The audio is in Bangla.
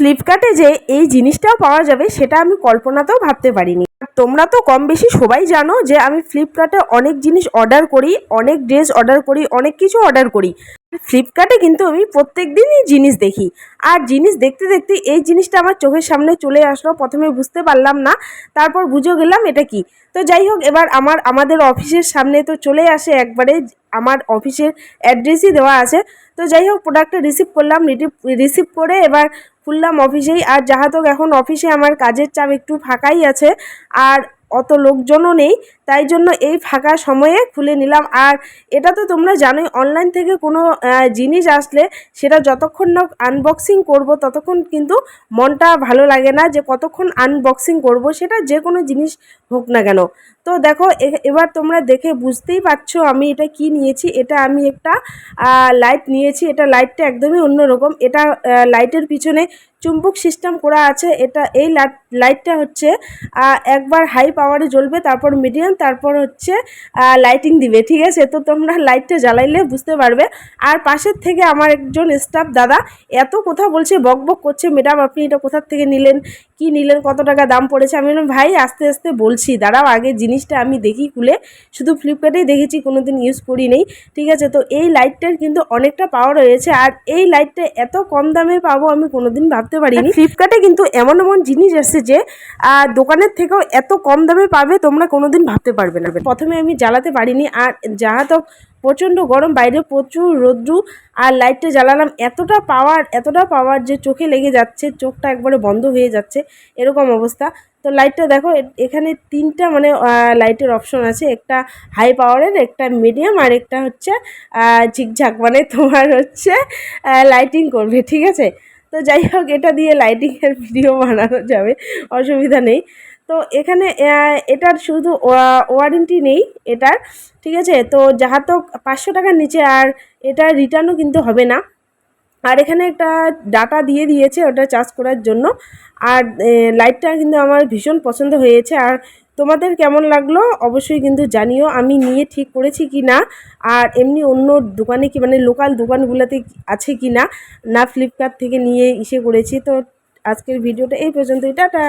ফ্লিপকার্টে যে এই জিনিসটাও পাওয়া যাবে, সেটা আমি কল্পনাতেও ভাবতে পারিনি। তোমরা তো কম বেশি সবাই জানো যে আমি ফ্লিপকার্টে অনেক জিনিস অর্ডার করি, অনেক ড্রেস অর্ডার করি, অনেক কিছু অর্ডার করি। ফ্লিপকার্টে কিন্তু আমি প্রত্যেক দিনই জিনিস দেখি। আর জিনিস দেখতে দেখতে এই জিনিসটা আমার চোখের সামনে চলে আসলো, প্রথমে বুঝতে পারলাম না, তারপর বুঝে গেলাম এটা কি। তো যাই হোক, এবার আমার, আমাদের অফিসের সামনে তো চলে আসে একবারে, আমার অফিসের অ্যাড্রেসই দেওয়া আছে। তো যাই হোক প্রোডাক্টটা রিসিভ করলাম রিসিভ করে এবার খুললাম অফিসেই আর যাহাতক এখন অফিসে আমার কাজের চাপ একটু ফাঁকাই আছে, আর অত লোকজনও নেই তাই জন্য এই ফাঁকা সময়ে খুলে নিলাম। আর এটা তো তোমরা জানোই অনলাইন থেকে কোনো জিনিস আসলে সেটা যতক্ষণ না আনবক্সিং করব ততক্ষণ কিন্তু মনটা ভালো লাগে না যে কতক্ষণ আনবক্সিং করব সেটা যে কোনো জিনিস হোক না কেন। তো দেখো এবার তোমরা দেখে বুঝতেই পারছ আমি এটা কি নিয়েছি। এটা আমি একটা লাইট নিয়েছি। এটা লাইটটা একদমই অন্যরকম। এটা লাইটের পিছনে চুম্বক সিস্টেম করা আছে। এটা, এই লাইট লাইটটা হচ্ছে একবার হাই পাওয়ারে জ্বলবে, তারপর মিডিয়াম তারপর হচ্ছে লাইটিং দিবে, ঠিক আছে? তো তোমরা লাইটটা জ্বালাইলে বুঝতে পারবে। আর পাশের থেকে আমার একজন স্টাফ দাদা এত কথা বলছে, বক বক করছে ম্যাডাম আপনি এটা কোথার থেকে নিলেন? কি নিলেন? কত টাকা দাম পড়েছে? আমি বললাম, ভাই, আস্তে আস্তে বলছি, দাঁড়াও, আগে জিনিসটা আমি দেখি খুলে। শুধু ফ্লিপকার্টেই দেখেছি কোনো দিন ইউজ করি নেই, ঠিক আছে? তো এই লাইটটার কিন্তু অনেকটা পাওয়ার রয়েছে, আর এই লাইটটা এত কম দামে পাবো আমি কোনোদিন ভাবতে পারিনি। ফ্লিপকার্টে কিন্তু এমন এমন জিনিস আসছে যে দোকানের থেকেও এত কম দামে পাবে, তোমরা কোনোদিন ভাবতে পারবে না। প্রথমে আমি জ্বালাতে পারিনি আর যাহা তো প্রচণ্ড গরম, বাইরে প্রচুর রোদ্রু আর লাইটটা জ্বালালাম। এতটা পাওয়ার এতটা পাওয়ার যে চোখে লেগে যাচ্ছে, চোখটা একবারে বন্ধ হয়ে যাচ্ছে, এরকম অবস্থা। তো লাইটটা দেখো এখানে তিনটা মানে লাইটের অপশন আছে। একটা হাই পাওয়ারের একটা মিডিয়াম আর একটা হচ্ছে ঝিকঝাক মানে তোমার হচ্ছে লাইটিং করবে, ঠিক আছে? তো যাই হোক, এটা দিয়ে লাইটিংয়ের ভিডিও বানানো যাবে, অসুবিধা নেই। তো এখানে এটার শুধু ওয়ারেন্টি নেই এটার, ঠিক আছে? তো যাহা তো পাঁচশো টাকার নিচে আর এটা রিটার্নও কিন্তু হবে না। আর এখানে একটা ডাটা দিয়ে দিয়েছে ওটা চার্জ করার জন্য। আর লাইটটা কিন্তু আমার ভীষণ পছন্দ হয়েছে। আর তোমাদের কেমন লাগল অবশ্যই কিন্তু জানিও, আমি নিয়ে ঠিক করেছি কি না? আর এমনি অন্য দোকানে কি মানে লোকাল দোকানগুলোতে আছে কি না? না ফ্লিপকার্ট থেকে নিয়ে ইসে করেছি। তো আজকের ভিডিওটা এই পর্যন্তই। টাটা!